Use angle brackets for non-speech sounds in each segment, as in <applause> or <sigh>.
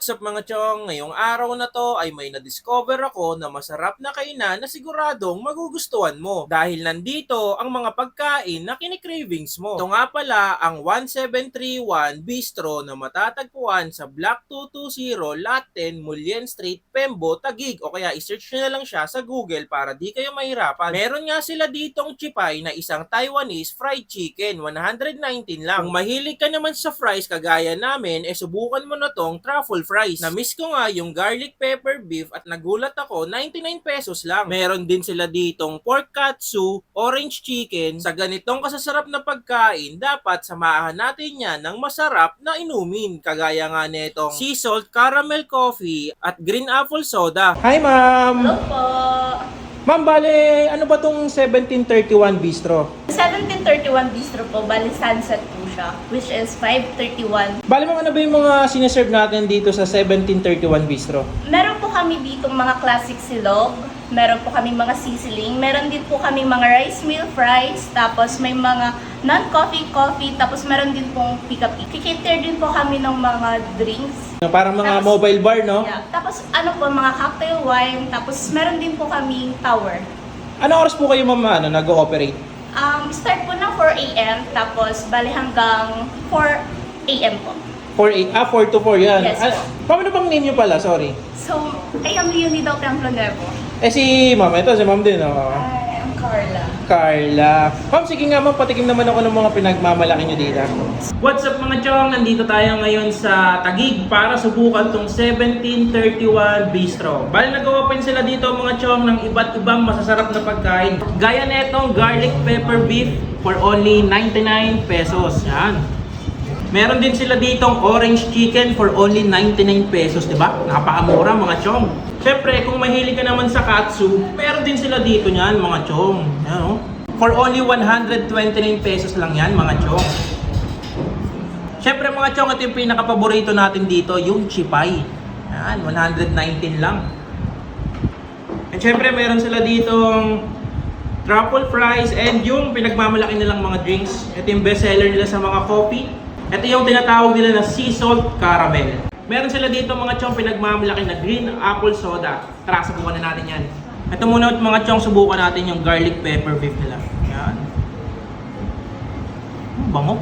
What's up mga chong? Ngayong araw na to ay may na-discover ako na masarap na kainan na siguradong magugustuhan mo dahil nandito ang mga pagkain na kinikravings mo. Ito nga pala ang 1731 Bistro na matatagpuan sa Block 220 Lot 10 Mulyen Street, Pembo, Tagig o kaya isearch nyo na lang siya sa Google para di kayo mahirapan. Meron nga sila ditong chipay na isang Taiwanese fried chicken, 119 lang. Kung mahilig ka naman sa fries kagaya namin, eh subukan mo na tong truffle fries. Na-miss ko nga yung garlic pepper beef at nagulat ako, 99 pesos lang. Meron din sila ditong pork katsu, orange chicken. Sa ganitong kasasarap na pagkain, dapat samahan natin yan ng masarap na inumin. Kagaya nga netong sea salt caramel coffee at green apple soda. Hi ma'am! Hello po. Ma'am, bale, ano ba tong 1731 Bistro? 1731 Bistro po, bali sunset po siya, which is 531. Bale, mga ano ba yung mga sineserve natin dito sa 1731 Bistro? Meron po kami ditong mga classic silog, meron po kami mga sizzling, meron din po kami mga rice meal fries, tapos may mga non-coffee coffee, tapos meron din pong pick-up. Kikater din po kami ng mga drinks. Parang mga Tapos- mobile bar, no? Yeah. Tapos ano po, mga cocktail wine, tapos meron din po kaming tower. Ano oras po kayo, ma'am, ano, nag-ooperate? Um, start po ng 4 a.m. tapos bali hanggang 4 a.m. po. 4, 8, ah, 4 to 4, yan. Yes Ah, paano bang name nyo pala? Sorry. So, I am Leonie Del Templo Nuevo. Eh, si ma'am, ito, si ma'am din, oh. I'm Carla. Carla. Ma'am, sige nga ma'am, patikim naman ako ng mga pinagmamalaki nyo dito. What's up mga chong? Nandito tayo ngayon sa Tagig para subukan tong 1731 Bistro. Bali nag-open sila dito mga chong ng iba't ibang masasarap na pagkain. Gaya netong garlic pepper beef for only 99 pesos. Yan. Meron din sila ditong orange chicken for only 99 pesos, di ba? Napakamura mga chong. Siyempre, kung mahilig ka naman sa katsu, meron din sila dito niyan mga chong. Yan, oh. For only 129 pesos lang yan mga chong. Siyempre mga chong, ito yung pinaka-paborito natin dito, yung chipay. Yan, 119 lang. At syempre, meron sila ditong truffle fries and yung pinagmamalaki nilang mga drinks. Ito yung bestseller nila sa mga coffee. Ito yung tinatawag nila na sea salt caramel. Meron sila dito mga chong pinagmamalaki na green apple soda. Tara, subukan na natin yan. Ito muna mga chong, subukan natin yung garlic pepper beef nila. Yan. Hmm, bango.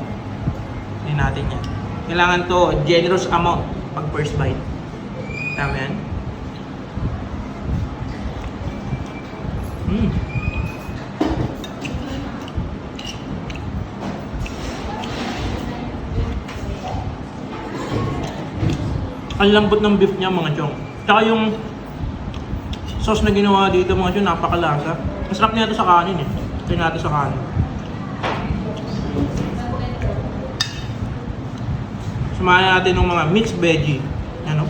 Tingnan natin yan. Kailangan to generous amount pag first bite. Tama yan. Mm. Ang lambot ng beef niya mga chong. Tsaka yung sauce na ginawa dito mga chong, napakalasa. Masarap niya ito sa kanin eh. Ito natin sa kanin. Samahan natin ng mga mixed veggie. Ano?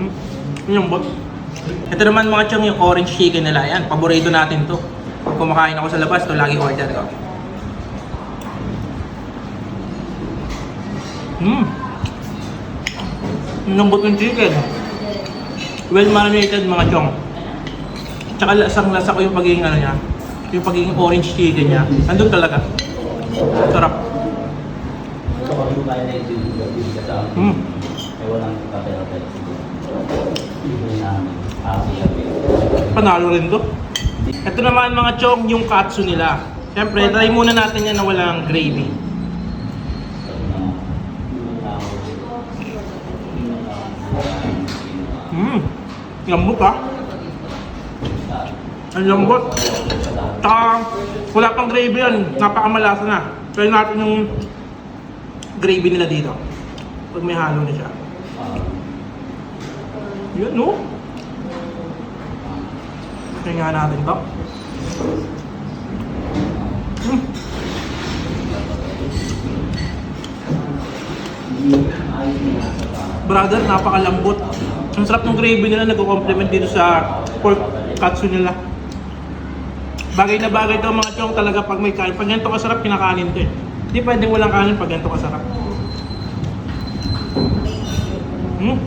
Hmm. Yung bot. Ito naman mga chong yung orange chicken nila. Yan, paborito natin to. Pag kumakain ako sa labas, to lagi order ko. Mmm. Lambot ng chicken. Well marinated mga chong. Tsaka lasang lasa ko yung pagiging ano niya. Yung pagiging orange chicken niya. Nandun talaga. Sarap. Mm. Panalo rin to. Ito naman mga chong, yung katsu nila. Siyempre, try muna natin yan na walang gravy. Lambot ha. Ang lambot. Tsaka, wala pang gravy yan. Napakamalasa na. Try natin yung gravy nila dito. Pag may halo na siya. Yun, no? Try nga natin to. Mm. Brother, napakalambot. Ang sarap ng gravy nila, nagko-complement dito sa pork katsu nila. Bagay na bagay to mga chong talaga pag may kain. Pag ganito kasarap, kinakanin to eh. Hindi pwedeng walang kanin pag ganito kasarap. Hmm?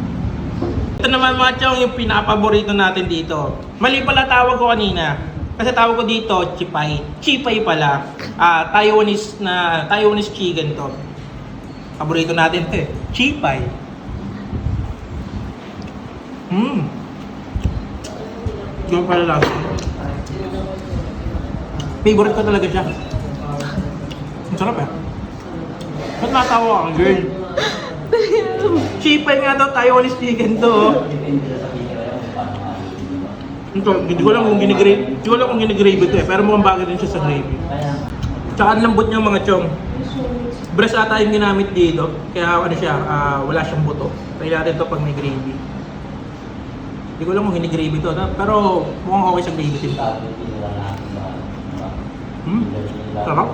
Ito naman mga chong yung pinapaborito natin dito. Mali pala tawag ko kanina. Kasi tawag ko dito, chipay. Chipay pala. Ah, Taiwanese na, Taiwanese chicken to. Paborito natin ito eh. Chipay. Mmm. Yung pala lang. Favorite ko talaga siya. Ang sarap eh. Ba't natawa ka, girl? <laughs> Chipay nga daw, Taiwanese chicken to. oh. Ito, hindi ko lang kung ginigrave, hindi ko lang kung ginigrave ito eh, pero mukhang bagay din siya sa gravy. Tsaka ang lambot niya mga chong. Breast ata yung ginamit dito, kaya ano siya, ah, wala siyang buto. Try natin to pag may gravy. Hindi ko lang kung ginigrave ito, na- pero mukhang okay sa gravy din. Hmm, sarap.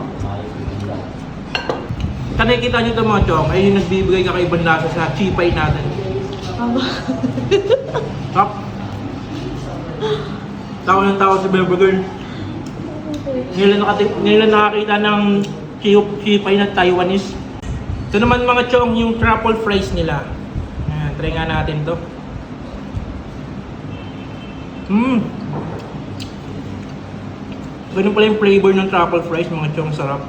Kaya nakikita nyo ito mga chong, ay yung nagbibigay kakaibang lasa sa chipay natin. Sarap. Tawa ng tawa si. Ngayon lang, nakati- lang nakakita ng chi- chipay na Taiwanese. Ito naman mga chong, yung truffle fries nila. Ayan, try nga natin to. Mmm. Ganun pala yung flavor ng truffle fries, mga chong, sarap.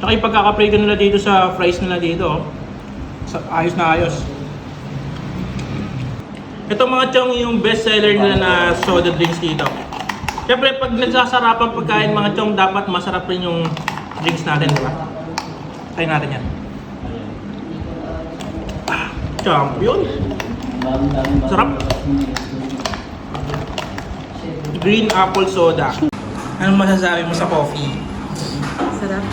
Tsaka yung pagkaka-fry nila dito sa fries nila dito, oh. Sa, ayos na ayos. Ito mga chong yung best seller nila na soda drinks dito. Siyempre, pag nagsasarapan pagkain mga chong, dapat masarap rin yung drinks natin, di ba? Try natin yan. Ah, champion! Sarap. Green apple soda. Anong masasabi mo sa coffee? Sarap.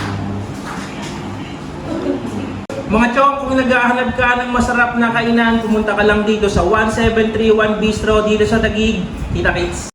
Mga chong, kung naghahanap ka ng masarap na kainan, pumunta ka lang dito sa 1731 Bistro dito sa Taguig. Kita kits!